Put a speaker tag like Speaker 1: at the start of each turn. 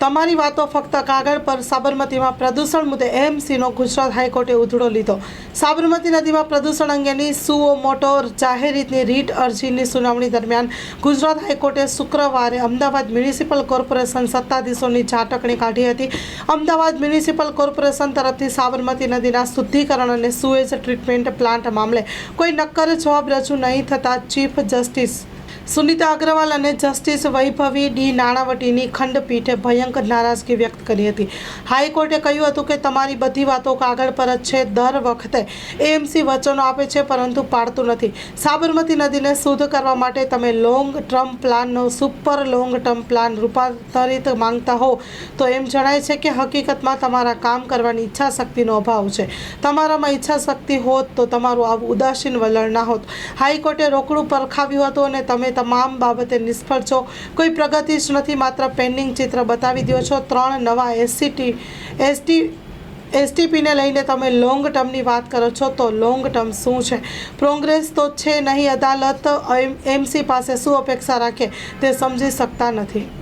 Speaker 1: તમારી વાતો ફક્ત કાગળ પર સાબરમતીમાં પ્રદૂષણ મુદ્દે એએમસીનો ગુજરાત હાઈકોર્ટે ઉધડો લીધો. સાબરમતી નદીમાં પ્રદૂષણ અંગેની સુઓ મોટો જાહેરીતની રીટ અરજીની સુનાવણી દરમિયાન ગુજરાત હાઈકોર્ટે શુક્રવારે અમદાવાદ મ્યુનિસિપલ કોર્પોરેશન સત્તાધીશોની ઝાટકણી કાઢી હતી. અમદાવાદ મ્યુનિસિપલ કોર્પોરેશન તરફથી સાબરમતી નદીના શુદ્ધિકરણ અને સુએજ ટ્રીટમેન્ટ પ્લાન્ટ મામલે કોઈ નક્કર જવાબ રજૂ નહીં થતાં ચીફ જસ્ટિસ સુનિતા અગ્રવાલ અને જસ્ટિસ વૈભવી ડી નાણાવટીની ખંડપીઠે ભયંકર નારાજગી વ્યક્ત કરી હતી. હાઈકોર્ટે કહ્યું હતું કે તમારી બધી વાતો કાગળ પર જ છે. દર વખતે એએમસી વચનો આપે છે, પરંતુ પાડતું નથી. સાબરમતી નદીને શુદ્ધ કરવા માટે તમે લોંગ ટર્મ પ્લાનનો સુપર લોંગ ટર્મ પ્લાન રૂપાંતરિત માંગતા હો, તો એમ જણાય છે કે હકીકતમાં તમારા કામ કરવાની ઈચ્છા શક્તિનો અભાવ છે. તમારામાં ઈચ્છા શક્તિ હોત તો તમારું આવું ઉદાસીન વલણ ના હોત. હાઈકોર્ટે રોકડું પરખાવ્યું હતું અને તમે તમામ બાબતે નિષ્ફળ છો. કોઈ પ્રગતિ જ નથી, માત્ર પેન્ડિંગ ચિત્ર બતાવી દો છો. ત્રણ નવા એસસીટી એસટી એસટીપીને લઈને તમે લોંગ ટર્મની વાત કરો છો, તો લોંગ ટર્મ શું છે? પ્રોગ્રેસ તો છે નહીં, અદાલત એમસી પાસે શું અપેક્ષા રાખે તે સમજી શકતા નથી.